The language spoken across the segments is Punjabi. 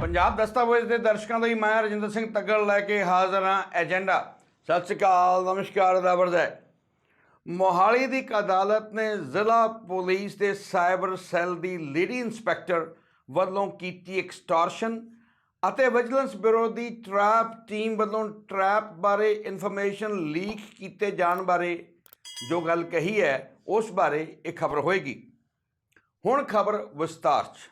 ਪੰਜਾਬ ਦਸਤਾਵੇਜ਼ ਦੇ ਦਰਸ਼ਕਾਂ ਲਈ ਮੈਂ ਰਜਿੰਦਰ ਸਿੰਘ ਤੱਗੜ ਲੈ ਕੇ ਹਾਜ਼ਰ ਹਾਂ ਏਜੰਡਾ। ਸਤਿ ਸ਼੍ਰੀ ਅਕਾਲ, ਨਮਸਕਾਰ ਅਦਾਬਰਦੈ ਮੋਹਾਲੀ ਦੀ ਇੱਕ ਅਦਾਲਤ ਨੇ ਜ਼ਿਲ੍ਹਾ ਪੁਲਿਸ ਦੇ ਸਾਈਬਰ ਸੈੱਲ ਦੀ ਲੇਡੀ ਇੰਸਪੈਕਟਰ ਵੱਲੋਂ ਕੀਤੀ ਐਕਸਟੋਰਸ਼ਨ ਅਤੇ ਵਿਜੀਲੈਂਸ ਬਿਊਰੋ ਦੀ ਟਰੈਪ ਟੀਮ ਵੱਲੋਂ ਟਰੈਪ ਬਾਰੇ ਇਨਫੋਰਮੇਸ਼ਨ ਲੀਕ ਕੀਤੇ ਜਾਣ ਬਾਰੇ ਜੋ ਗੱਲ ਕਹੀ ਹੈ, ਉਸ ਬਾਰੇ ਇਹ ਖਬਰ ਹੋਏਗੀ। ਹੁਣ ਖਬਰ ਵਿਸਤਾਰ 'ਚ।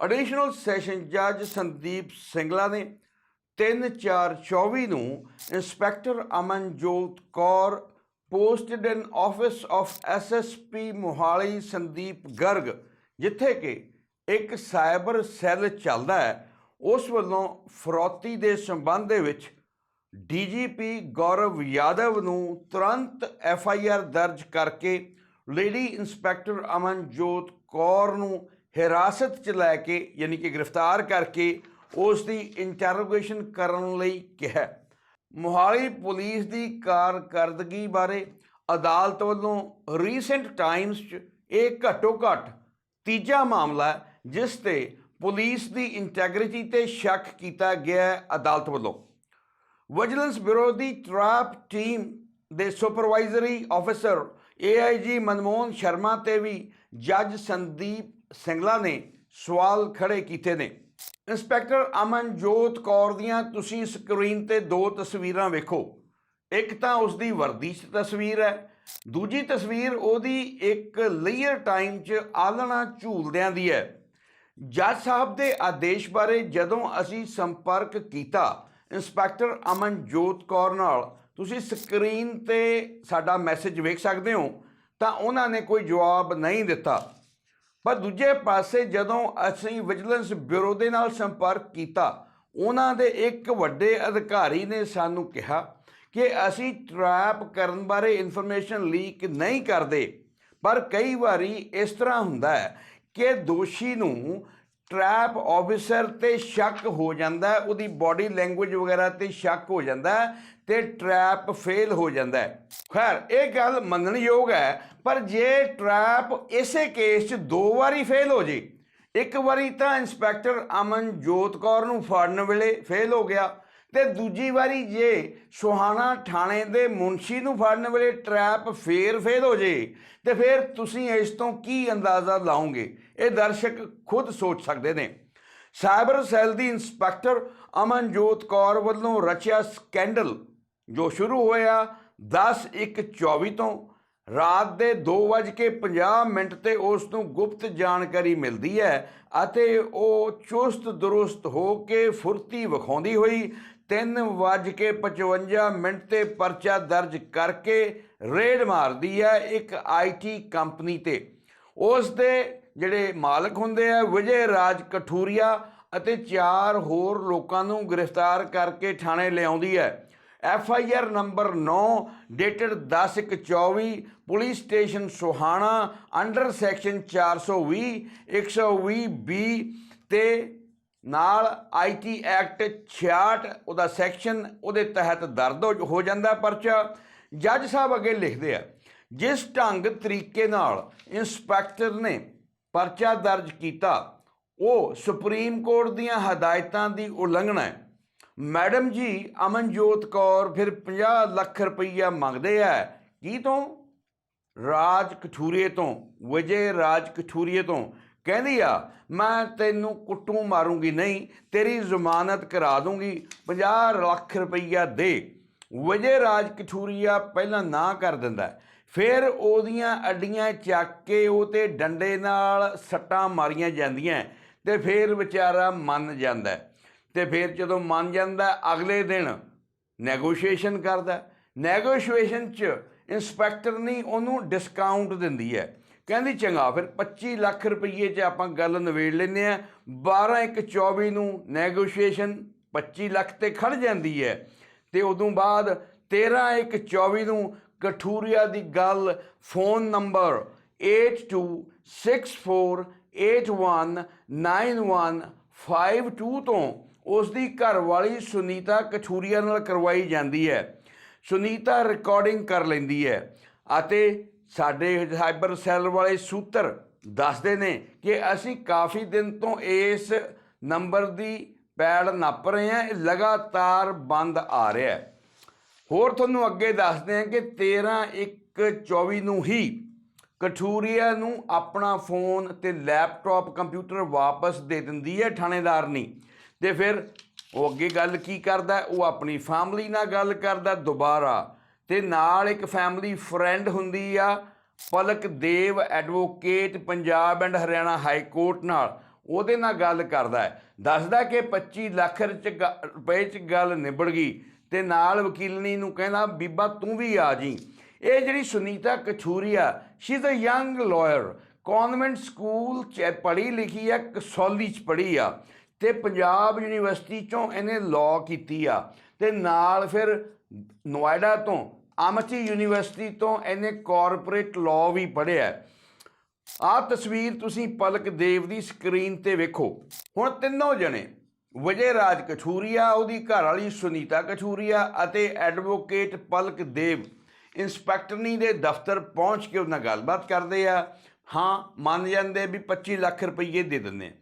ਐਡੀਸ਼ਨਲ ਸੈਸ਼ਨ ਜੱਜ ਸੰਦੀਪ ਸਿੰਗਲਾ ਨੇ 3/4/24 ਨੂੰ inspector Amanjot Kaur, posted in office of SSP Mohali Sandeep Garg, ਜਿੱਥੇ ਕਿ ਇੱਕ ਸਾਈਬਰ ਸੈੱਲ ਚੱਲਦਾ ਹੈ, ਉਸ ਵੱਲੋਂ ਫਰੋਤੀ ਦੇ ਸੰਬੰਧ ਦੇ ਵਿੱਚ ਡੀਜੀਪੀ ਗੌਰਵ ਯਾਦਵ ਨੂੰ ਤੁਰੰਤ ਐਫ ਆਈ ਆਰ ਦਰਜ ਕਰਕੇ, ਲੇਡੀ ਇੰਸਪੈਕਟਰ ਅਮਨਜੋਤ ਕੌਰ ਨੂੰ ਹਿਰਾਸਤ 'ਚ ਲੈ ਕੇ ਯਾਨੀ ਕਿ ਗ੍ਰਿਫਤਾਰ ਕਰਕੇ ਉਸ ਦੀ ਇੰਟਰੋਗੇਸ਼ਨ ਕਰਨ ਲਈ ਕਿਹਾ। ਮੋਹਾਲੀ ਪੁਲਿਸ ਦੀ ਕਾਰਕਰਦਗੀ ਬਾਰੇ ਅਦਾਲਤ ਵੱਲੋਂ ਰੀਸੈਂਟ ਟਾਈਮਸ 'ਚ ਇਹ ਘੱਟੋ ਘੱਟ ਤੀਜਾ ਮਾਮਲਾ ਜਿਸ ਤੇ ਪੁਲਿਸ ਦੀ ਇੰਟੈਗ੍ਰਿਟੀ ਤੇ ਸ਼ੱਕ ਕੀਤਾ ਗਿਆ ਹੈ ਅਦਾਲਤ ਵੱਲੋਂ। ਵਿਜੀਲੈਂਸ ਬਿਊਰੋ ਦੀ ਟਰੈਪ ਟੀਮ ਦੇ supervisory officer AIG Manmohan Sharma ਤੇ ਵੀ ਜੱਜ ਸੰਦੀਪ ਸਿੰਗਲਾ ਨੇ ਸਵਾਲ ਖੜੇ ਕੀਤੇ ਨੇ। ਇੰਸਪੈਕਟਰ ਅਮਨਜੋਤ ਕੌਰ ਦੀਆਂ ਤੁਸੀਂ ਸਕਰੀਨ ਤੇ ਦੋ ਤਸਵੀਰਾਂ ਵੇਖੋ। ਇੱਕ ਤਾਂ ਉਸ ਦੀ ਵਰਦੀ 'ਚ ਤਸਵੀਰ ਹੈ, ਦੂਜੀ ਤਸਵੀਰ ਉਹਦੀ ਇੱਕ ਲੇਅਰ ਟਾਈਮ 'ਚ ਆਲਣਾ ਝੂਲਦਿਆਂ ਦੀ ਹੈ। ਜੱਜ ਸਾਹਿਬ ਦੇ ਆਦੇਸ਼ ਬਾਰੇ ਜਦੋਂ ਅਸੀਂ ਸੰਪਰਕ ਕੀਤਾ ਇੰਸਪੈਕਟਰ ਅਮਨਜੋਤ ਕੌਰ ਨਾਲ, ਤੁਸੀਂ ਸਕਰੀਨ ਤੇ ਸਾਡਾ ਮੈਸੇਜ ਵੇਖ ਸਕਦੇ ਹੋ, ਤਾਂ ਉਹਨਾਂ ਨੇ ਕੋਈ ਜਵਾਬ ਨਹੀਂ ਦਿੱਤਾ। ਪਰ ਦੂਜੇ ਪਾਸੇ ਜਦੋਂ ਅਸੀਂ ਵਿਜੀਲੈਂਸ ਬਿਊਰੋ ਦੇ ਨਾਲ ਸੰਪਰਕ ਕੀਤਾ, ਉਹਨਾਂ ਦੇ ਇੱਕ ਵੱਡੇ ਅਧਿਕਾਰੀ ਨੇ ਸਾਨੂੰ ਕਿਹਾ ਕਿ ਅਸੀਂ ਟਰੈਪ ਕਰਨ ਬਾਰੇ ਇਨਫੋਰਮੇਸ਼ਨ ਲੀਕ ਨਹੀਂ ਕਰਦੇ, ਪਰ ਕਈ ਵਾਰੀ ਇਸ ਤਰ੍ਹਾਂ ਹੁੰਦਾ ਹੈ ਕਿ ਦੋਸ਼ੀ ਨੂੰ ਟਰੈਪ ਆਫੀਸਰ ਤੇ ਸ਼ੱਕ ਹੋ ਜਾਂਦਾ ਉਹਦੀ ਬਾਡੀ ਲੈਂਗੁਏਜ ਵਗੈਰਾ ਤੇ ਸ਼ੱਕ ਹੋ ਜਾਂਦਾ ਹੈ ਤੇ ਟਰੈਪ ਫੇਲ ਹੋ ਜਾਂਦਾ ਖੈਰ, ਇਹ ਗੱਲ ਮੰਨਣਯੋਗ ਹੈ, ਪਰ ਜੇ ਟਰੈਪ ਇਸੇ ਕੇਸ 'ਚ ਦੋ ਵਾਰੀ ਫੇਲ ਹੋ ਜੇ, ਇੱਕ ਵਾਰੀ ਤਾਂ ਇੰਸਪੈਕਟਰ ਅਮਨਜੋਤ ਕੌਰ ਨੂੰ ਫੜਨ ਵੇਲੇ ਫੇਲ ਹੋ ਗਿਆ ਤੇ ਦੂਜੀ ਵਾਰੀ ਜੇ ਸੁਹਾਣਾ ਥਾਣੇ ਦੇ ਮੁਨਸ਼ੀ ਨੂੰ ਫੜਨ ਵੇਲੇ ਟਰੈਪ ਫੇਰ ਫੇਲ ਹੋ ਜੇ, ਤੇ ਫਿਰ ਤੁਸੀਂ ਇਸ ਤੋਂ ਕੀ ਅੰਦਾਜ਼ਾ ਲਾਓਗੇ? ਇਹ ਦਰਸ਼ਕ ਖੁਦ ਸੋਚ ਸਕਦੇ ਨੇ। ਸਾਈਬਰ ਸੈੱਲ ਦੀ ਇੰਸਪੈਕਟਰ ਅਮਨਜੋਤ ਕੌਰ ਵੱਲੋਂ ਰਚਿਆ ਸਕੈਂਡਲ, ਜੋ ਸ਼ੁਰੂ ਹੋਇਆ 10/1/24 ਤੋਂ, ਰਾਤ ਦੇ 2:50 ਮਿੰਟ ਤੇ ਉਸ ਨੂੰ ਗੁਪਤ ਜਾਣਕਾਰੀ ਮਿਲਦੀ ਹੈ ਅਤੇ ਉਹ ਚੁਸਤ ਦਰੁਸਤ ਹੋ ਕੇ ਫੁਰਤੀ ਵਿਖਾਉਂਦੀ ਹੋਈ 3:55 ਮਿੰਟ ਤੇ ਪਰਚਾ ਦਰਜ ਕਰਕੇ ਰੇਡ ਮਾਰਦੀ ਹੈ ਇੱਕ ਆਈਟੀ ਕੰਪਨੀ ਤੇ। ਉਸ ਦੇ ਜਿਹੜੇ ਮਾਲਕ ਹੁੰਦੇ ਆ, ਵਿਜੇ ਰਾਜ ਕਠੂਰੀਆ ਅਤੇ ਚਾਰ ਹੋਰ ਲੋਕਾਂ ਨੂੰ ਗ੍ਰਿਫਤਾਰ ਕਰਕੇ ਥਾਣੇ ਲਿਆਉਂਦੀ ਹੈ। F I R number 9 dated 10/1/24 police station Sohana under section 420 120 B ਤੇ ਨਾਲ ਆਈਟੀ ਐਕਟ 66 ਉਹਦਾ ਸੈਕਸ਼ਨ ਉਹਦੇ ਤਹਿਤ ਦਰਦ ਹੋ- ਹੋ ਜਾਂਦਾ ਪਰਚਾ। ਜੱਜ ਸਾਹਿਬ ਅੱਗੇ ਲਿਖਦੇ ਆ, ਜਿਸ ਢੰਗ ਤਰੀਕੇ ਨਾਲ ਇੰਸਪੈਕਟਰ ਨੇ ਪਰਚਾ ਦਰਜ ਕੀਤਾ, ਉਹ ਸੁਪਰੀਮ ਕੋਰਟ ਦੀਆਂ ਹਦਾਇਤਾਂ ਦੀ ਉਲੰਘਣਾ ਹੈ। ਮੈਡਮ ਜੀ, ਅਮਨਜੋਤ ਕੌਰ ਫਿਰ 50 ਲੱਖ ਰੁਪਈਆ ਮੰਗਦੇ ਆ, ਕੀ ਤੋਂ? ਰਾਜ ਕਠੂਰੀਏ ਤੋਂ, ਵਿਜੇ ਰਾਜ ਕਠੂਰੀਏ ਤੋਂ। ਕਹਿੰਦੀ ਆ, ਮੈਂ ਤੈਨੂੰ ਕੁੱਟੂ ਮਾਰੂੰਗੀ ਨਹੀਂ, ਤੇਰੀ ਜ਼ਮਾਨਤ ਕਰਾ ਦੂੰਗੀ 50 ਲੱਖ ਰੁਪਈਆ ਦੇ। ਵਜੇ ਰਾਜ ਕਠੂਰੀਆ ਪਹਿਲਾਂ ਨਾ ਕਰ ਦਿੰਦਾ ਫਿਰ ਉਹਦੀਆਂ ਅੱਡੀਆਂ ਚੱਕ ਕੇ ਉਹ ਤੇ ਡੰਡੇ ਨਾਲ ਸੱਟਾਂ ਮਾਰੀਆਂ ਜਾਂਦੀਆਂ ਤੇ ਫਿਰ ਵਿਚਾਰਾ ਮੰਨ ਜਾਂਦਾ ਹੈ। ਤੇ ਫਿਰ ਜਦੋਂ ਮੰਨ ਜਾਂਦਾ ਅਗਲੇ ਦਿਨ ਨੈਗੋਸ਼ੀਏਸ਼ਨ ਕਰਦਾ ਨੈਗੋਸ਼ੀਏਸ਼ਨ 'ਚ ਇੰਸਪੈਕਟਰ ਨਹੀਂ ਉਹਨੂੰ ਡਿਸਕਾਊਂਟ ਦਿੰਦੀ ਹੈ। ਕਹਿੰਦੀ ਚੰਗਾ, ਫਿਰ 25 ਲੱਖ ਰੁਪਏ 'ਚ ਆਪਾਂ ਗੱਲ ਨਵੇੜ ਲੈਨੇ ਆ 12 1 24 ਨੂੰ ਨੈਗੋਸ਼ੀਏਸ਼ਨ 25 ਲੱਖ ਤੇ ਖੜ ਜਾਂਦੀ ਹੈ। ਤੇ ਉਦੋਂ ਬਾਅਦ 13 1 24 ਨੂੰ ਕਠੂਰੀਆ ਦੀ ਗੱਲ, ਫੋਨ ਨੰਬਰ 8264819152 ਤੋਂ ਉਸ ਦੀ ਘਰਵਾਲੀ ਸੁਨੀਤਾ ਕਠੂਰੀਆ ਨਾਲ ਕਰਵਾਈ ਜਾਂਦੀ ਹੈ। ਸੁਨੀਤਾ ਰਿਕਾਰਡਿੰਗ ਕਰ ਲੈਂਦੀ ਹੈ ਅਤੇ ਸਾਡੇ ਸਾਈਬਰ ਸੈੱਲ ਵਾਲੇ ਸੂਤਰ ਦੱਸਦੇ ਨੇ ਕਿ ਅਸੀਂ ਕਾਫੀ ਦਿਨ ਤੋਂ ਇਸ ਨੰਬਰ ਦੀ ਪੈੜ ਨੱਪ ਰਹੇ ਹਾਂ, ਇਹ ਲਗਾਤਾਰ ਬੰਦ ਆ ਰਿਹਾ ਹੈ। ਹੋਰ ਤੁਹਾਨੂੰ ਅੱਗੇ ਦੱਸਦੇ ਹਾਂ ਕਿ 13 1 24 ਨੂੰ ਹੀ ਕਠੂਰੀਆ ਨੂੰ ਆਪਣਾ ਫੋਨ ਤੇ ਲੈਪਟਾਪ ਕੰਪਿਊਟਰ ਵਾਪਸ ਦੇ ਦਿੰਦੀ ਹੈ ਥਾਣੇਦਾਰਨੀ ਤੇ ਫਿਰ ਉਹ ਅੱਗੇ ਗੱਲ ਕੀ ਕਰਦਾ ਉਹ ਆਪਣੀ ਫੈਮਿਲੀ ਨਾਲ ਗੱਲ ਕਰਦਾ ਦੁਬਾਰਾ ਤੇ ਨਾਲ ਇੱਕ ਫੈਮਿਲੀ ਫਰੈਂਡ ਹੁੰਦੀ ਆ, Palak Dev advocate Punjab and Haryana high court ਨਾਲ। ਉਹਦੇ ਨਾਲ ਗੱਲ ਕਰਦਾ ਹੈ। ਦੱਸਦਾ ਕਿ 25 ਲੱਖ ਚ ਗ- ਰੁਪਏ ਚ ਗੱਲ ਨਿਬੜ ਗਈ ਤੇ ਨਾਲ ਵਕੀਲਨੀ ਨੂੰ ਕਹਿੰਦਾ, ਬੀਬਾ ਤੂੰ ਵੀ ਆ ਜੀ। ਇਹ ਜਿਹੜੀ Sunita Kachhuria she is a young lawyer convent school ਚ ਪੜ੍ਹੀ ਲਿਖੀ ਆ, ਕਸੌਲੀ ਚ ਪੜ੍ਹੀ ਆ। ਤੇ ਪੰਜਾਬ ਯੂਨੀਵਰਸਿਟੀ ਚੋਂ ਇਹਨੇ ਲਾਅ ਕੀਤੀ ਆ। ਤੇ ਨਾਲ ਫਿਰ ਨੋਇਡਾ ਤੋਂ ਅਮਚੀ ਯੂਨੀਵਰਸਿਟੀ ਤੋਂ ਇਹਨੇ ਕਾਰਪੋਰੇਟ ਲਾਅ ਵੀ ਪੜ੍ਹਿਆ ਆਹ ਤਸਵੀਰ ਤੁਸੀਂ ਪਲਕ ਦੇਵ ਦੀ ਸਕਰੀਨ ਤੇ ਵੇਖੋ। ਹੁਣ ਤਿੰਨੋਂ ਜਣੇ, ਵਿਜੇ ਰਾਜ ਕਛੂਰੀਆ, ਉਹਦੀ ਘਰ ਵਾਲੀ ਸੁਨੀਤਾ ਕਛੂਰੀਆ ਅਤੇ ਐਡਵੋਕੇਟ ਪਲਕ ਦੇਵ, ਇੰਸਪੈਕਟਰਨੀ ਦੇ ਦਫ਼ਤਰ ਪਹੁੰਚ ਕੇ ਉਹਨਾਂ ਨਾਲ ਗੱਲਬਾਤ ਕਰਦੇ ਆ। ਹਾਂ, ਮੰਨ ਜਾਂਦੇ ਵੀ 25 ਲੱਖ ਰੁਪਏ ਦੇ ਦਿੰਦੇ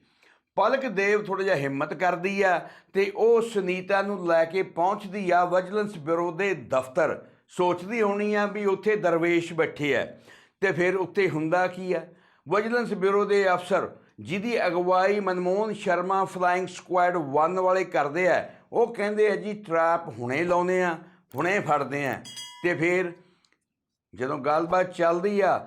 ਪਲਕ ਦੇਵ ਥੋੜਾ ਜਿਹਾ ਹਿੰਮਤ ਕਰਦੀ ਆ ਤੇ ਉਹ ਸੁਨੀਤਾ ਨੂੰ ਲੈ ਕੇ ਪਹੁੰਚਦੀ ਆ ਵਿਜੀਲੈਂਸ ਬਿਊਰੋ ਦੇ ਦਫ਼ਤਰ। ਸੋਚਦੀ ਹੋਣੀ ਆ ਵੀ ਉੱਥੇ ਦਰਵੇਸ਼ ਬੈਠੇ ਆ। ਤੇ ਫਿਰ ਉੱਤੇ ਹੁੰਦਾ ਕੀ ਆ? ਵਿਜੀਲੈਂਸ ਬਿਊਰੋ ਦੇ ਅਫਸਰ ਜਿਹਦੀ ਅਗਵਾਈ ਮਨਮੋਹਨ ਸ਼ਰਮਾ ਫਲਾਈਂਗ ਸਕੁਐਡ 1 ਵਾਲੇ ਕਰਦੇ ਆ, ਉਹ ਕਹਿੰਦੇ ਆ ਜੀ ਟਰੈਪ ਹੁਣੇ ਲਾਉਨੇ ਆ, ਹੁਣੇ ਫੜਦੇ ਆ। ਤੇ ਫਿਰ ਜਦੋਂ ਗੱਲਬਾਤ ਚੱਲਦੀ ਆ,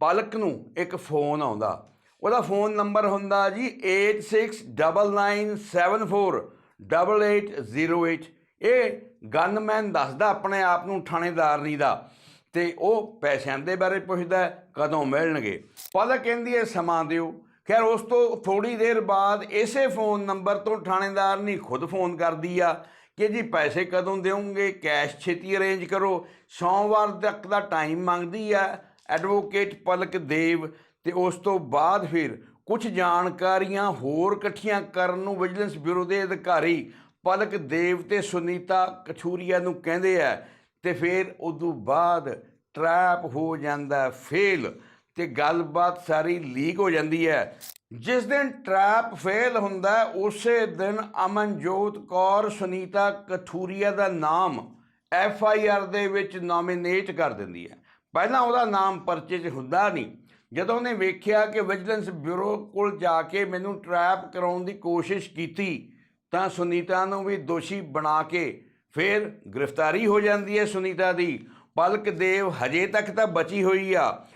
ਪਲਕ ਨੂੰ ਇੱਕ ਫੋਨ ਆਉਂਦਾ। ਉਹਦਾ ਫੋਨ ਨੰਬਰ ਹੁੰਦਾ ਜੀ 8699748808 ਇਹ ਗਨਮੈਨ ਦੱਸਦਾ ਆਪਣੇ ਆਪ ਨੂੰ ਥਾਣੇਦਾਰਨੀ ਦਾ ਤੇ ਉਹ ਪੈਸਿਆਂ ਦੇ ਬਾਰੇ ਪੁੱਛਦਾ ਕਦੋਂ ਮਿਲਣਗੇ। ਪਲਕ ਕਹਿੰਦੀ ਹੈ, ਸਮਾਂ ਦਿਓ। ਖੈਰ, ਉਸ ਤੋਂ ਥੋੜੀ ਦੇਰ ਬਾਅਦ ਇਸੇ ਫੋਨ ਨੰਬਰ ਤੋਂ ਥਾਣੇਦਾਰਨੀ ਖੁਦ ਫੋਨ ਕਰਦੀ ਆ ਕਿ ਜੀ ਪੈਸੇ ਕਦੋਂ ਦਿਓਗੇ, ਕੈਸ਼ ਛੇਤੀ ਅਰੇਂਜ ਕਰੋ। ਸੋਮਵਾਰ ਤੱਕ ਦਾ ਟਾਈਮ ਮੰਗਦੀ ਆ ਐਡਵੋਕੇਟ ਪਲਕ ਦੇਵ ਤੇ ਉਸ ਤੋਂ ਬਾਅਦ ਫਿਰ ਕੁਝ ਜਾਣਕਾਰੀਆਂ ਹੋਰ ਇਕੱਠੀਆਂ ਕਰਨ ਨੂੰ ਵਿਜੀਲੈਂਸ ਬਿਊਰੋ ਦੇ ਅਧਿਕਾਰੀ ਪਲਕ ਦੇਵ ਤੇ ਸੁਨੀਤਾ ਕਛੂਰੀਆ ਨੂੰ ਕਹਿੰਦੇ ਆ, ਤੇ ਫਿਰ ਉਦੋਂ ਬਾਅਦ ਟਰੈਪ ਹੋ ਜਾਂਦਾ ਫੇਲ, ਤੇ ਗੱਲਬਾਤ ਸਾਰੀ ਲੀਕ ਹੋ ਜਾਂਦੀ ਹੈ। ਜਿਸ ਦਿਨ ਟਰੈਪ ਫੇਲ ਹੁੰਦਾ ਉਸੇ ਦਿਨ ਅਮਨਜੋਤ ਕੌਰ ਸੁਨੀਤਾ ਕਠੂਰੀਆ ਦਾ ਨਾਮ ਐਫ ਆਈ ਆਰ ਦੇ ਵਿੱਚ ਨੋਮੀਨੇਟ ਕਰ ਦਿੰਦੀ ਹੈ। ਪਹਿਲਾਂ ਉਹਦਾ ਨਾਮ ਪਰਚੇ 'ਚ ਹੁੰਦਾ ਨਹੀਂ। ਜਦੋਂ ਉਹਨੇ ਵੇਖਿਆ ਕਿ ਵਿਜੀਲੈਂਸ ਬਿਊਰੋ ਕੋਲ ਜਾ ਕੇ ਮੈਨੂੰ ਟਰੈਪ ਕਰਾਉਣ ਦੀ ਕੋਸ਼ਿਸ਼ ਕੀਤੀ ਤਾਂ ਸੁਨੀਤਾ ਨੂੰ ਵੀ ਦੋਸ਼ੀ ਬਣਾ ਕੇ ਫਿਰ ਗ੍ਰਿਫਤਾਰੀ ਹੋ ਜਾਂਦੀ ਹੈ ਸੁਨੀਤਾ ਦੀ। ਪਲਕ ਦੇਵ ਹਜੇ ਤੱਕ ਤਾਂ ਬਚੀ ਹੋਈ ਆ।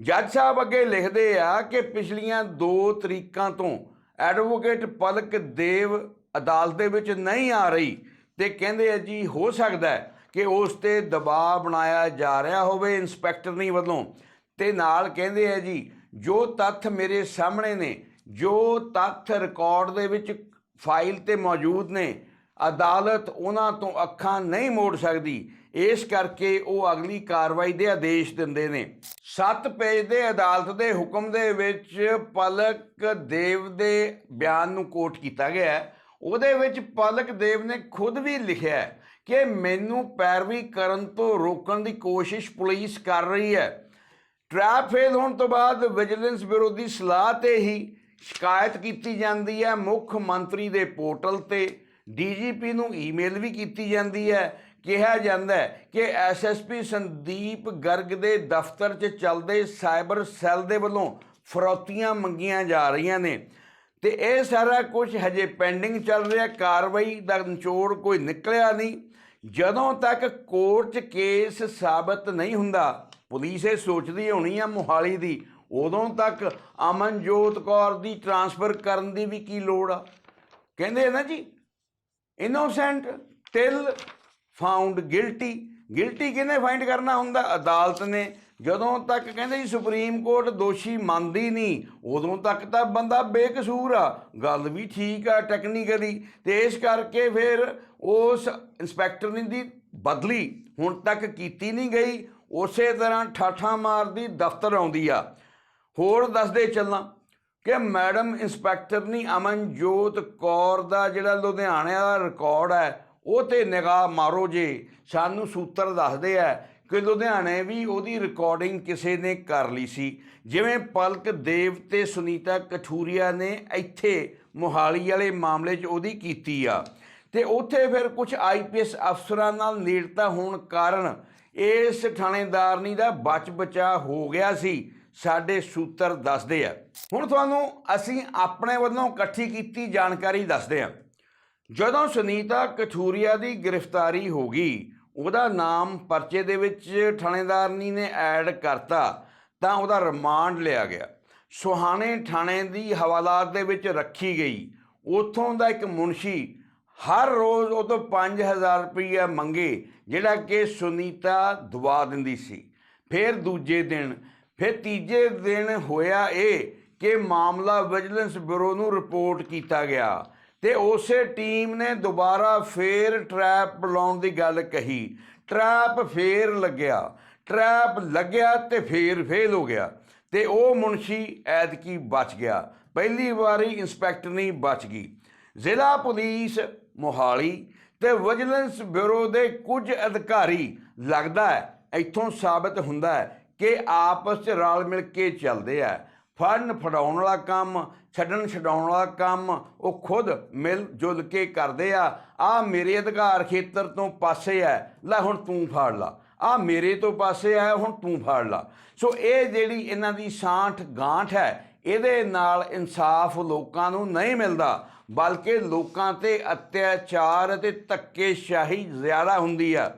ਜੱਜ ਸਾਹਿਬ ਅੱਗੇ ਲਿਖਦੇ ਆ ਕਿ ਪਿਛਲੀਆਂ ਦੋ ਤਰੀਕਾਂ ਤੋਂ ਐਡਵੋਕੇਟ ਪਲਕ ਦੇਵ ਅਦਾਲਤ ਦੇ ਵਿੱਚ ਨਹੀਂ ਆ ਰਹੀ ਤੇ ਕਹਿੰਦੇ ਆ ਜੀ ਹੋ ਸਕਦਾ ਹੈ ਕਿ ਉਸ ਤੇ ਦਬਾਅ ਬਣਾਇਆ ਜਾ ਰਿਹਾ ਹੋਵੇ ਇੰਸਪੈਕਟਰਨੀ ਵੱਲੋਂ। ਤੇ ਨਾਲ ਕਹਿੰਦੇ ਆ ਜੀ, ਜੋ ਤੱਥ ਮੇਰੇ ਸਾਹਮਣੇ ਨੇ, ਜੋ ਤੱਥ ਰਿਕਾਰਡ ਦੇ ਵਿੱਚ ਫਾਈਲ ਤੇ ਮੌਜੂਦ ਨੇ। ਅਦਾਲਤ ਉਹਨਾਂ ਤੋਂ ਅੱਖਾਂ ਨਹੀਂ ਮੋੜ ਸਕਦੀ। ਇਸ ਕਰਕੇ ਉਹ ਅਗਲੀ ਕਾਰਵਾਈ ਦੇ ਆਦੇਸ਼ ਦਿੰਦੇ ਨੇ। 7 ਪੇਜ ਦੇ ਅਦਾਲਤ ਦੇ ਹੁਕਮ ਦੇ ਵਿੱਚ ਪਲਕ ਦੇਵ ਦੇ ਬਿਆਨ ਨੂੰ ਕੋਟ ਕੀਤਾ ਗਿਆ ਹੈ। ਉਹਦੇ ਵਿੱਚ ਪਲਕ ਦੇਵ ਨੇ ਖੁਦ ਵੀ ਲਿਖਿਆ ਕਿ ਮੈਨੂੰ ਪੈਰਵੀ ਕਰਨ ਤੋਂ ਰੋਕਣ ਦੀ ਕੋਸ਼ਿਸ਼ ਪੁਲਿਸ ਕਰ ਰਹੀ ਹੈ। ਟਰੈਪ ਫੇਲ ਹੋਣ ਤੋਂ ਬਾਅਦ ਵਿਜੀਲੈਂਸ ਬਿਊਰੋ ਦੀ ਸਲਾਹ ਤੇ ਹੀ ਸ਼ਿਕਾਇਤ ਕੀਤੀ ਜਾਂਦੀ ਹੈ ਮੁੱਖ ਮੰਤਰੀ ਦੇ ਪੋਰਟਲ ਤੇ। ਡੀਜੀਪੀ ਨੂੰ ਈਮੇਲ ਵੀ ਕੀਤੀ ਜਾਂਦੀ ਹੈ। ਕਿਹਾ ਜਾਂਦਾ ਹੈ ਕਿ ਐਸਐਸਪੀ ਸੰਦੀਪ ਗਰਗ ਦੇ ਦਫ਼ਤਰ 'ਚ ਚੱਲਦੇ ਸਾਈਬਰ ਸੈੱਲ ਦੇ ਵੱਲੋਂ ਫਰੌਤੀਆਂ ਮੰਗੀਆਂ ਜਾ ਰਹੀਆਂ ਨੇ। ਤੇ ਇਹ ਸਾਰਾ ਕੁਝ ਹਜੇ ਪੈਂਡਿੰਗ ਚੱਲ ਰਿਹਾ। ਕਾਰਵਾਈ ਦਾ ਨਿਚੋੜ ਕੋਈ ਨਿਕਲਿਆ ਨਹੀਂ। ਜਦੋਂ ਤੱਕ ਕੋਰਟ 'ਚ ਕੇਸ ਸਾਬਤ ਨਹੀਂ ਹੁੰਦਾ, ਪੁਲਿਸ ਇਹ ਸੋਚਦੀ ਹੋਣੀ ਆ ਮੁਹਾਲੀ ਦੀ ਉਦੋਂ ਤੱਕ ਅਮਨਜੋਤ ਕੌਰ ਦੀ ਟਰਾਂਸਫਰ ਕਰਨ ਦੀ ਵੀ ਕੀ ਲੋੜ ਆ? ਕਹਿੰਦੇ ਨਾ ਜੀ innocent till found guilty guilty ਕਿਹਨੇ ਫਾਈਂਡ ਕਰਨਾ ਹੁੰਦਾ? ਅਦਾਲਤ ਨੇ। ਜਦੋਂ ਤੱਕ ਕਹਿੰਦੇ ਜੀ ਸੁਪਰੀਮ ਕੋਰਟ ਦੋਸ਼ੀ ਮੰਨਦੀ ਨਹੀਂ, ਉਦੋਂ ਤੱਕ ਤਾਂ ਬੰਦਾ ਬੇਕਸੂਰ ਆ। ਗੱਲ ਵੀ ਠੀਕ ਆ ਟੈਕਨੀਕਲੀ ਤੇ ਇਸ ਕਰਕੇ ਫਿਰ ਉਸ ਇੰਸਪੈਕਟਰ ਨੇ ਦੀ ਬਦਲੀ ਹੁਣ ਤੱਕ ਕੀਤੀ ਨਹੀਂ ਗਈ। ਉਸੇ ਤਰ੍ਹਾਂ ਠਾਠਾਂ ਮਾਰਦੀ ਦਫ਼ਤਰ ਆਉਂਦੀ ਆ। ਹੋਰ ਦੱਸਦੇ ਚੱਲਾਂ ਕਿ ਮੈਡਮ ਇੰਸਪੈਕਟਰ ਨਹੀਂ ਅਮਨਜੋਤ ਕੌਰ ਦਾ ਜਿਹੜਾ ਲੁਧਿਆਣੇ ਦਾ ਰਿਕਾਰਡ ਹੈ, ਉਹ ਤੇ ਨਿਗਾਹ ਮਾਰੋ ਜੇ। ਸਾਨੂੰ ਸੂਤਰ ਦੱਸਦੇ ਆ ਕਿ ਲੁਧਿਆਣੇ ਵੀ ਉਹਦੀ ਰਿਕਾਰਡਿੰਗ ਕਿਸੇ ਨੇ ਕਰ ਲਈ ਸੀ। ਜਿਵੇਂ ਪਲਕ ਦੇਵ ਤੇ ਸੁਨੀਤਾ ਕਠੂਰੀਆ ਨੇ ਇੱਥੇ ਮੋਹਾਲੀ ਵਾਲੇ ਮਾਮਲੇ 'ਚ ਉਹਦੀ ਕੀਤੀ ਆ। ਤੇ ਉੱਥੇ ਫਿਰ ਕੁਝ ਆਈਪੀਐਸ ਅਫਸਰਾਂ ਨਾਲ ਨੇੜਤਾ ਹੋਣ ਕਾਰਨ ਇਸ ਥਾਣੇਦਾਰਨੀ ਦਾ ਬਚ ਬਚਾ ਹੋ ਗਿਆ ਸੀ। ਸਾਡੇ ਸੂਤਰ ਦੱਸਦੇ ਆ। ਹੁਣ ਤੁਹਾਨੂੰ ਅਸੀਂ ਆਪਣੇ ਵੱਲੋਂ ਇਕੱਠੀ ਕੀਤੀ ਜਾਣਕਾਰੀ ਦੱਸਦੇ ਆ। ਜਦੋਂ ਸੁਨੀਤਾ ਕਠੂਰੀਆ ਦੀ ਗ੍ਰਿਫਤਾਰੀ ਹੋ ਗਈ, ਉਹਦਾ ਨਾਮ ਪਰਚੇ ਦੇ ਵਿੱਚ ਥਾਣੇਦਾਰਨੀ ਨੇ ਐਡ ਕਰਤਾ, ਤਾਂ ਉਹਦਾ ਰਿਮਾਂਡ ਲਿਆ ਗਿਆ। ਸੁਹਾਣੇ ਥਾਣੇ ਦੀ ਹਵਾਲਾਤ ਦੇ ਵਿੱਚ ਰੱਖੀ ਗਈ। ਉਥੋਂ ਦਾ ਇੱਕ ਮੁਨਸ਼ੀ ਹਰ ਰੋਜ਼ ਉਹ ਤੋਂ 5000 ਰੁਪਈਆ ਮੰਗੇ, ਜਿਹੜਾ ਕਿ ਸੁਨੀਤਾ ਦਵਾ ਦਿੰਦੀ ਸੀ। ਫਿਰ ਦੂਜੇ ਦਿਨ ਫਿਰ ਤੀਜੇ ਦਿਨ ਹੋਇਆ ਇਹ ਕਿ ਮਾਮਲਾ ਵਿਜੀਲੈਂਸ ਬਿਊਰੋ ਨੂੰ ਰਿਪੋਰਟ ਕੀਤਾ ਗਿਆ ਤੇ ਉਸੇ ਟੀਮ ਨੇ ਦੁਬਾਰਾ ਫੇਰ ਟਰੈਪ ਲਾਉਣ ਦੀ ਗੱਲ ਕਹੀ। ਟਰੈਪ ਫੇਰ ਲੱਗਿਆ। ਟਰੈਪ ਲੱਗਿਆ ਤੇ ਫੇਰ ਫੇਲ ਹੋ ਗਿਆ ਤੇ ਉਹ ਮੁਨਸ਼ੀ ਐਤਕੀ ਬਚ ਗਿਆ। ਪਹਿਲੀ ਵਾਰੀ ਇੰਸਪੈਕਟਰ ਨਹੀਂ ਬਚ ਗਈ। ਜ਼ਿਲ੍ਹਾ ਪੁਲਿਸ ਮੋਹਾਲੀ ਤੇ ਵਿਜੀਲੈਂਸ ਬਿਊਰੋ ਦੇ ਕੁਝ ਅਧਿਕਾਰੀ ਲੱਗਦਾ ਹੈ, ਇੱਥੋਂ ਸਾਬਤ ਹੁੰਦਾ ਹੈ ਕਿ ਆਪਸ 'ਚ ਰਲ ਮਿਲ ਕੇ ਚੱਲਦੇ ਆ। ਫੜਨ ਫੜਾਉਣ ਵਾਲਾ ਕੰਮ, ਛੱਡਣ ਛਡਾਉਣ ਵਾਲਾ ਕੰਮ, ਉਹ ਖੁਦ ਮਿਲ ਜੁਲ ਕੇ ਕਰਦੇ ਆ। ਆ ਮੇਰੇ ਅਧਿਕਾਰ ਖੇਤਰ ਤੋਂ ਪਾਸੇ ਆ। ਲੈ ਹੁਣ ਤੂੰ ਫੜ ਲਾ। ਆ ਮੇਰੇ ਤੋਂ ਪਾਸੇ ਆ, ਹੁਣ ਤੂੰ ਫੜ ਲਾ। ਸੋ ਇਹ ਜਿਹੜੀ ਇਹਨਾਂ ਦੀ ਸਾਂਠ ਗਾਂਠ ਹੈ, ਇਹਦੇ ਨਾਲ ਇਨਸਾਫ ਲੋਕਾਂ ਨੂੰ ਨਹੀਂ ਮਿਲਦਾ। ਬਲਕਿ ਲੋਕਾਂ ਤੇ ਅਤਿਆਚਾਰ ਅਤੇ ਧੱਕੇਸ਼ਾਹੀ ਜ਼ਿਆਦਾ ਹੁੰਦੀ ਆ।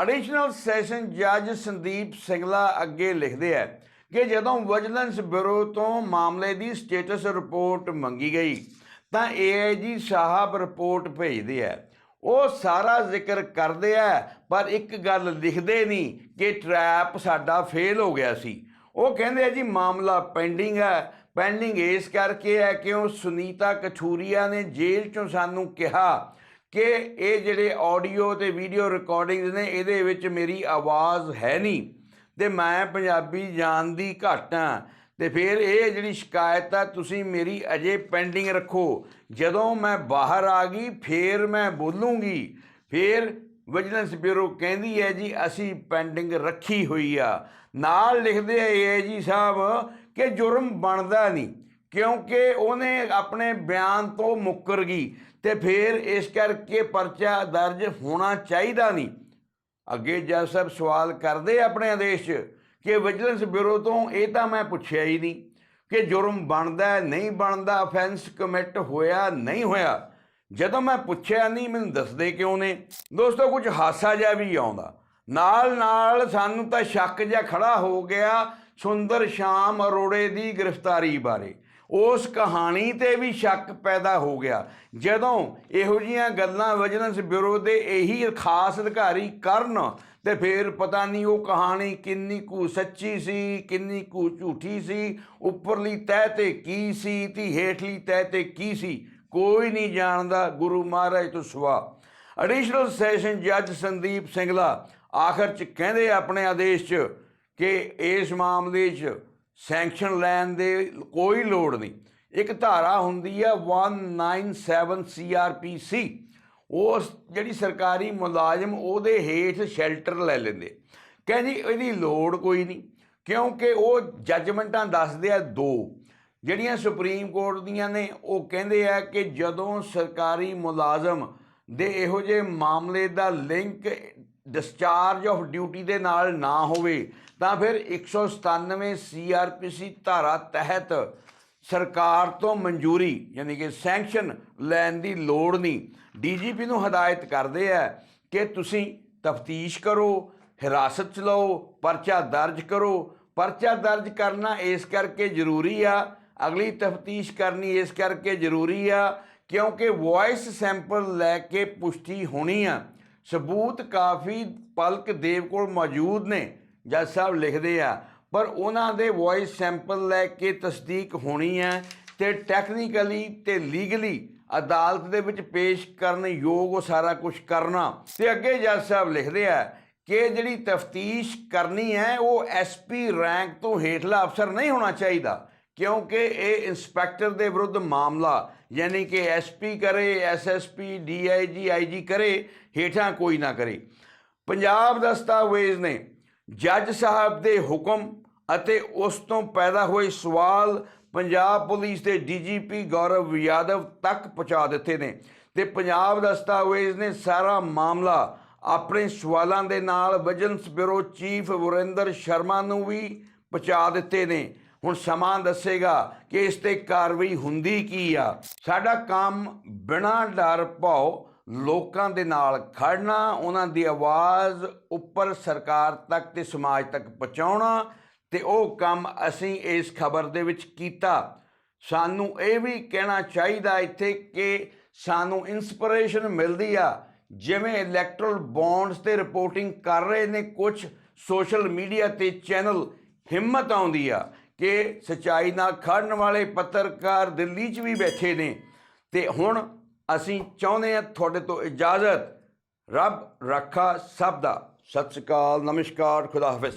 ਐਡੀਸ਼ਨਲ ਸੈਸ਼ਨ ਜੱਜ ਸੰਦੀਪ ਸਿੰਗਲਾ ਅੱਗੇ ਲਿਖਦੇ ਆ ਕਿ ਜਦੋਂ ਵਿਜੀਲੈਂਸ ਬਿਊਰੋ ਤੋਂ ਮਾਮਲੇ ਦੀ ਸਟੇਟਸ ਰਿਪੋਰਟ ਮੰਗੀ ਗਈ, ਤਾਂ ਏਆਈਜੀ ਸਾਹਿਬ ਰਿਪੋਰਟ ਭੇਜਦੇ ਆ। ਉਹ ਸਾਰਾ ਜ਼ਿਕਰ ਕਰਦੇ ਆ, ਪਰ ਇੱਕ ਗੱਲ ਲਿਖਦੇ ਨਹੀਂ ਕਿ ਟਰੈਪ ਸਾਡਾ ਫੇਲ ਹੋ ਗਿਆ ਸੀ। ਉਹ ਕਹਿੰਦੇ ਆ ਜੀ, ਮਾਮਲਾ ਪੈਂਡਿੰਗ ਹੈ ਪੈਂਡਿੰਗ ਇਸ ਕਰਕੇ ਹੈ ਕਿਉਂ ਸੁਨੀਤਾ ਕਛੂਰੀਆ ਨੇ ਜੇਲ੍ਹ ਚੋਂ ਸਾਨੂੰ ਕਿਹਾ ਕਿ ਇਹ ਜਿਹੜੇ ਆਡੀਓ ਤੇ ਵੀਡੀਓ ਰਿਕਾਰਡਿੰਗਸ ਨੇ, ਇਹਦੇ ਵਿੱਚ ਮੇਰੀ ਆਵਾਜ਼ ਹੈ ਨਹੀਂ ਤੇ ਮੈਂ ਪੰਜਾਬੀ ਜਾਣਦੀ ਘੱਟ ਹਾਂ। ਤੇ ਫਿਰ ਇਹ ਜਿਹੜੀ ਸ਼ਿਕਾਇਤ ਆ, ਤੁਸੀਂ ਮੇਰੀ ਅਜੇ ਪੈਂਡਿੰਗ ਰੱਖੋ। ਜਦੋਂ ਮੈਂ ਬਾਹਰ ਆ ਗਈ, ਫੇਰ ਮੈਂ ਬੋਲੂੰਗੀ। ਫੇਰ ਵਿਜੀਲੈਂਸ ਬਿਊਰੋ ਕਹਿੰਦੀ ਹੈ ਜੀ, ਅਸੀਂ ਪੈਂਡਿੰਗ ਰੱਖੀ ਹੋਈ ਆ। ਨਾਲ ਲਿਖਦੇ ਆ ਇਹ ਜੀ ਸਾਹਿਬ ਕਿ ਜੁਰਮ ਬਣਦਾ ਨਹੀਂ, ਕਿਉਂਕਿ ਉਹਨੇ ਆਪਣੇ ਬਿਆਨ ਤੋਂ ਮੁੱਕਰ ਗਈ ਤੇ ਫਿਰ ਇਸ ਕਰਕੇ ਪਰਚਾ ਦਰਜ ਹੋਣਾ ਚਾਹੀਦਾ ਨਹੀਂ। ਅੱਗੇ ਜੱਜ ਸਾਹਿਬ ਸਵਾਲ ਕਰਦੇ ਆਪਣੇ ਆਦੇਸ਼ 'ਚ ਕਿ ਵਿਜੀਲੈਂਸ ਬਿਊਰੋ ਤੋਂ ਇਹ ਤਾਂ ਮੈਂ ਪੁੱਛਿਆ ਹੀ ਨਹੀਂ ਕਿ ਜੁਰਮ ਬਣਦਾ, ਨਹੀਂ ਬਣਦਾ ਅਫੈਂਸ ਕਮਿਟ ਹੋਇਆ, ਨਹੀਂ ਹੋਇਆ। ਜਦੋਂ ਮੈਂ ਪੁੱਛਿਆ ਨਹੀਂ, ਮੈਨੂੰ ਦੱਸਦੇ ਕਿਉਂ ਨੇ? ਦੋਸਤੋ, ਕੁਝ ਹਾਸਾ ਜਿਹਾ ਵੀ ਆਉਂਦਾ। ਨਾਲ ਨਾਲ ਸਾਨੂੰ ਤਾਂ ਸ਼ੱਕ ਜਿਹਾ ਖੜਾ ਹੋ ਗਿਆ ਸੁੰਦਰ ਸ਼ਾਮ ਅਰੋੜੇ ਦੀ ਗ੍ਰਿਫਤਾਰੀ ਬਾਰੇ। ਉਸ ਕਹਾਣੀ ਤੇ ਵੀ ਸ਼ੱਕ ਪੈਦਾ ਹੋ ਗਿਆ। ਜਦੋਂ ਇਹੋ ਜੀਆਂ ਗੱਲਾਂ ਵਿਜੀਲੈਂਸ ਬਿਊਰੋ ਦੇ ਇਹੀ ਖਾਸ ਅਧਿਕਾਰੀ ਕਰਨ, ਤੇ ਫਿਰ ਪਤਾ ਨਹੀਂ ਉਹ ਕਹਾਣੀ ਕਿੰਨੀ ਕੁ ਸੱਚੀ ਸੀ, ਕਿੰਨੀ ਕੁ ਝੂਠੀ ਸੀ, ਉੱਪਰਲੀ ਤਹਿ ਤੇ ਕੀ ਸੀ ਤੇ ਹੇਠਲੀ ਤਹਿ ਤੇ ਕੀ ਸੀ, ਕੋਈ ਨਹੀਂ ਜਾਣਦਾ ਗੁਰੂ ਮਹਾਰਾਜ ਤੋਂ ਸਿਵਾ ਐਡੀਸ਼ਨਲ ਸੈਸ਼ਨ ਜੱਜ ਸੰਦੀਪ ਸਿੰਗਲਾ ਆਖਰ ਚ ਕਹਿੰਦੇ ਆਪਣੇ ਆਦੇਸ਼ ਚ ਕਿ ਇਸ ਮਾਮਲੇ 'ਚ ਸੈਂਕਸ਼ਨ ਲੈਣ ਦੇ ਕੋਈ ਲੋੜ ਨਹੀਂ। ਇੱਕ ਧਾਰਾ ਹੁੰਦੀ ਆ 197 ਸੀਆਰਪੀਸੀ ਉਸ ਜਿਹੜੀ ਸਰਕਾਰੀ ਮੁਲਾਜ਼ਮ ਉਹਦੇ ਹੇਠ ਸ਼ੈਲਟਰ ਲੈ ਲੈਂਦੇ। ਕਹਿੰਦੀ ਇਹਦੀ ਲੋੜ ਕੋਈ ਨਹੀਂ, ਕਿਉਂਕਿ ਉਹ ਜੱਜਮੈਂਟਾਂ ਦੱਸਦੇ ਆ ਦੋ। ਜਿਹੜੀਆਂ ਸੁਪਰੀਮ ਕੋਰਟ ਦੀਆਂ ਨੇ, ਉਹ ਕਹਿੰਦੇ ਆ ਕਿ ਜਦੋਂ ਸਰਕਾਰੀ ਮੁਲਾਜ਼ਮ ਦੇ ਇਹੋ ਜਿਹੇ ਮਾਮਲੇ ਦਾ ਲਿੰਕ ਡਿਸਚਾਰਜ ਆਫ ਡਿਊਟੀ ਦੇ ਨਾਲ ਨਾ ਹੋਵੇ ਤਾਂ ਫਿਰ 197 ਸੀਆਰਪੀਸੀ ਧਾਰਾ ਤਹਿਤ ਸਰਕਾਰ ਤੋਂ ਮਨਜ਼ੂਰੀ, ਯਾਨੀ ਕਿ ਸੈਂਕਸ਼ਨ ਲੈਣ ਦੀ ਲੋੜ ਨਹੀਂ। ਡੀਜੀਪੀ ਨੂੰ ਹਦਾਇਤ ਕਰਦੇ ਆ ਕਿ ਤੁਸੀਂ ਤਫਤੀਸ਼ ਕਰੋ, ਹਿਰਾਸਤ ਚ ਲਓ, ਪਰਚਾ ਦਰਜ ਕਰੋ। ਪਰਚਾ ਦਰਜ ਕਰਨਾ ਇਸ ਕਰਕੇ ਜ਼ਰੂਰੀ ਆ, ਅਗਲੀ ਤਫਤੀਸ਼ ਕਰਨੀ ਇਸ ਕਰਕੇ ਜ਼ਰੂਰੀ ਆ, ਕਿਉਂਕਿ ਵੌਇਸ ਸੈਂਪਲ ਲੈ ਕੇ ਪੁਸ਼ਟੀ ਹੋਣੀ ਆ। ਸਬੂਤ ਕਾਫੀ ਪਲਕ ਦੇਵ ਕੋਲ ਮੌਜੂਦ ਨੇ। ਜੱਜ ਸਾਹਿਬ ਲਿਖਦੇ ਆ, ਪਰ ਉਹਨਾਂ ਦੇ ਵੌਇਸ ਸੈਂਪਲ ਲੈ ਕੇ ਤਸਦੀਕ ਹੋਣੀ ਹੈ ਤੇ ਟੈਕਨੀਕਲੀ ਤੇ ਲੀਗਲੀ ਅਦਾਲਤ ਦੇ ਵਿੱਚ ਪੇਸ਼ ਕਰਨ ਯੋਗ ਉਹ ਸਾਰਾ ਕੁਝ ਕਰਨਾ। ਤੇ ਅੱਗੇ ਜੱਜ ਸਾਹਿਬ ਲਿਖਦੇ ਆ ਕਿ ਜਿਹੜੀ ਤਫਤੀਸ਼ ਕਰਨੀ ਹੈ, ਉਹ ਐਸਪੀ ਰੈਂਕ ਤੋਂ ਹੇਠਲਾ ਅਫਸਰ ਨਹੀਂ ਹੋਣਾ ਚਾਹੀਦਾ, ਕਿਉਂਕਿ ਇਹ ਇੰਸਪੈਕਟਰ ਦੇ ਵਿਰੁੱਧ ਮਾਮਲਾ, ਯਾਨੀ ਕਿ ਐਸਪੀ ਕਰੇ ਐਸਐਸਪੀ ਡੀਆਈਜੀ ਆਈਜੀ ਕਰੇ, ਹੇਠਾਂ ਕੋਈ ਨਾ ਕਰੇ। ਪੰਜਾਬ ਦਸਤਾਵੇਜ਼ ਨੇ ਜੱਜ ਸਾਹਿਬ ਦੇ ਹੁਕਮ ਅਤੇ ਉਸ ਤੋਂ ਪੈਦਾ ਹੋਏ ਸਵਾਲ ਪੰਜਾਬ ਪੁਲਿਸ ਦੇ ਡੀਜੀਪੀ ਗੌਰਵ ਯਾਦਵ ਤੱਕ ਪਹੁੰਚਾ ਦਿੱਤੇ ਨੇ ਤੇ ਪੰਜਾਬ ਦਸਤਾਵੇਜ਼ ਨੇ ਸਾਰਾ ਮਾਮਲਾ ਆਪਣੇ ਸਵਾਲਾਂ ਦੇ ਨਾਲ vigilance bureau chief Varinder Sharma ਨੂੰ ਵੀ ਪਹੁੰਚਾ ਦਿੱਤੇ ਨੇ। ਹੁਣ ਸਮਾਂ ਦੱਸੇਗਾ ਕਿ ਇਸ ਤੇ ਕਾਰਵਾਈ ਹੁੰਦੀ ਕੀ ਆ। ਸਾਡਾ ਕੰਮ ਬਿਨਾਂ ਡਰ ਭਾਓ ਲੋਕਾਂ ਦੇ ਨਾਲ ਖੜਨਾ ਉਹਨਾਂ ਦੀ ਆਵਾਜ਼ ਉੱਪਰ ਸਰਕਾਰ ਤੱਕ ਤੇ ਸਮਾਜ ਤੱਕ ਪਹੁੰਚਾਉਣਾ ਤੇ ਉਹ ਕੰਮ ਅਸੀਂ ਇਸ ਖਬਰ ਦੇ ਵਿੱਚ ਕੀਤਾ। ਸਾਨੂੰ ਇਹ ਵੀ ਕਹਿਣਾ ਚਾਹੀਦਾ ਇੱਥੇ ਕਿ ਸਾਨੂੰ ਇਨਸਪੀਰੇਸ਼ਨ ਮਿਲਦੀ ਆ। ਜਿਵੇਂ ਇਲੈਕਟਰਲ ਬੌਂਡਸ ਤੇ ਰਿਪੋਰਟਿੰਗ ਕਰ ਰਹੇ ਨੇ ਕੁਝ ਸੋਸ਼ਲ ਮੀਡੀਆ ਤੇ ਚੈਨਲ ਹਿੰਮਤ ਆਉਂਦੀ ਆ ਕਿ ਸਚਾਈ ਨਾਲ ਖੜਨ ਵਾਲੇ ਪੱਤਰਕਾਰ ਦਿੱਲੀ 'ਚ ਵੀ ਬੈਠੇ ਨੇ। ਤੇ ਹੁਣ ਅਸੀਂ ਚਾਹੁੰਦੇ ਹਾਂ ਤੁਹਾਡੇ ਤੋਂ ਇਜਾਜ਼ਤ। ਰੱਬ ਰੱਖਾ ਸਭ ਦਾ। ਸਤਿ ਸ਼੍ਰੀ ਅਕਾਲ। ਨਮਸਕਾਰ। ਖੁਦਾ ਹਾਫਿਜ਼।